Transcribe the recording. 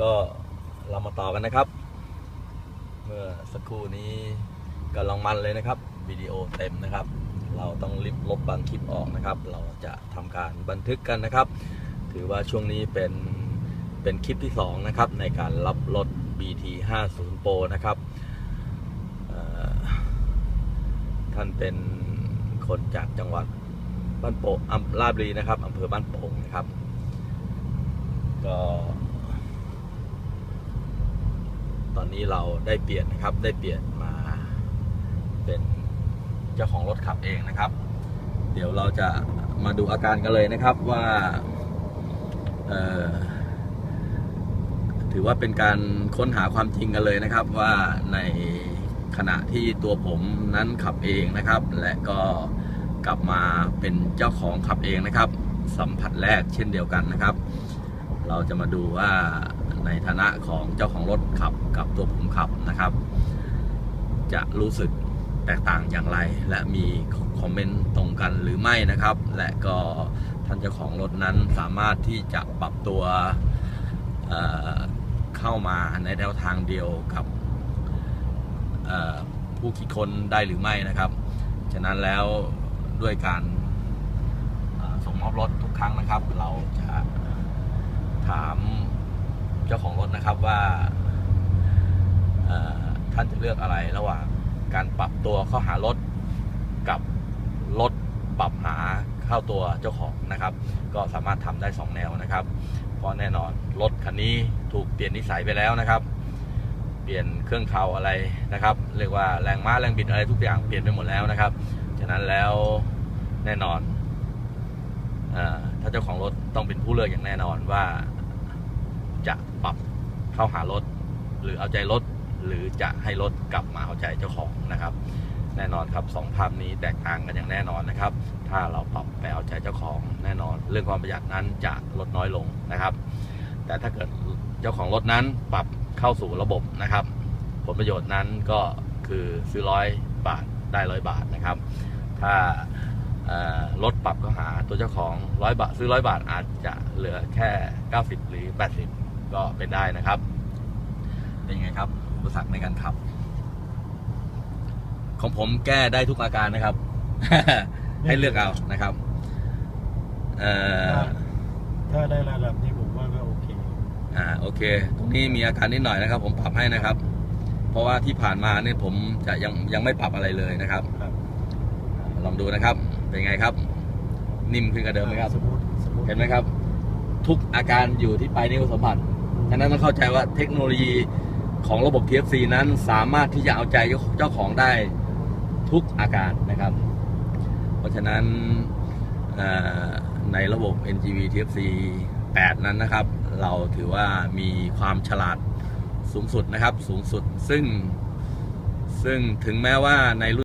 ก็เรามาต่อกันนะครับ เมื่อสักครู่นี้กำลังมันเลยนะครับวิดีโอเต็มนะครับ เราต้องรีบลบบางคลิปออกนะครับ เราจะทำการบันทึกกันนะครับ ถือว่าช่วงนี้เป็นเป็นคลิปที่ 2 นะครับ ในการรับรถ BT 50 Pro นะครับท่านเป็นคนจากจังหวัดบ้านโป่งอำลาบรีนะครับอำเภอบ้านโป่งนะครับ ก็ ตอนนี้เราได้เปลี่ยนนะครับ ได้เปลี่ยนมาเป็นเจ้าของรถขับเองนะครับ เดี๋ยวเราจะมาดูอาการกันเลยนะครับว่าถือว่าเป็นการค้นหาความจริงกันเลยนะครับ ว่าในขณะที่ตัวผมนั้นขับเองนะครับ และก็กลับมาเป็นเจ้าของขับเองนะครับ สัมผัสแรกเช่นเดียวกันนะครับ เราจะมาดูว่าในฐานะของเจ้าของรถขับกับตัวผมขับนะครับ จะรู้สึกแตกต่างอย่างไร และมีคอมเมนต์ตรงกันหรือไม่นะครับ และก็ท่านเจ้าของรถนั้นสามารถที่จะปรับตัวเเข้ามาในแนวทางเดียวกับผู้คิดค้นได้หรือไม่นะครับ ฉะนั้นแล้วด้วยการส่งมอบรถทุกครั้งนะครับ เราจะ ถามเจ้าของรถนะครับว่าท่านจะเลือกอะไรระหว่างการปรับตัวเข้าหารถกับรถปรับหาเข้าตัวเจ้าของนะครับ ก็สามารถทำได้ 2 แนวนะครับ เพราะแน่นอนรถคันนี้ถูกเปลี่ยนนิสัยไปแล้วนะครับ เปลี่ยนเครื่องเขาอะไรนะครับ เรียกว่าแรงม้าแรงบิดอะไรทุกอย่างเปลี่ยนไปหมดแล้วนะครับ ฉะนั้นแล้วแน่นอนอถ้าเจ้าของรถต้องเป็นผู้เลือกอย่างแน่นอนว่า จะปรับเข้าหารถ หรือเอาใจรถ หรือจะให้รถกลับมาเอาใจเจ้าของนะครับ แน่นอนครับสองภาพนี้แตกต่างกันอย่างแน่นอนนะครับ ถ้าเราปรับไปเอาใจเจ้าของแน่นอน เรื่องความประหยัดนั้นจะลดน้อยลงนะครับ แต่ถ้าเกิดเจ้าของรถนั้นปรับเข้าสู่ระบบนะครับ ผลประโยชน์นั้นก็คือซื้อร้อยบาทได้ร้อยบาทนะครับ ถ้ารถปรับก็หาตัวเจ้าของร้อยบาท ซื้อร้อยบาทอาจจะเหลือแค่ 90 หรือ 80 ก็เป็นได้นะครับ เป็นไงครับ อุปสรรคในการขับ ของผมแก้ได้ทุกอาการนะครับ ให้เลือกเอานะครับ เอ่อ ถ้าได้ระดับนี้ผมว่าก็โอเค อ่า โอเค ตรงนี้มีอาการนิดหน่อยนะครับ ผมปรับให้นะครับ เพราะว่าที่ผ่านมาเนี่ยผมจะยังยังไม่ปรับอะไรเลยนะครับครับลองดูนะครับ เป็นไงครับ นิ่มขึ้นกว่าเดิมไหมครับสมูทสมูทเห็นไหมครับ ทุกอาการอยู่ที่ปลายนิ้วสัมผัส ฉะนั้นต้องเข้าใจว่าเทคโนโลยีของระบบ TFC นั้นสามารถที่จะเอาใจเจ้าของได้ทุกอาการนะครับ เพราะฉะนั้นในระบบ NGV TFC 8 นั้นนะครับ เราถือว่ามีความฉลาดสูงสุดนะครับ สูงสุดซึ่งซึ่งถึงแม้ว่าในรุ่น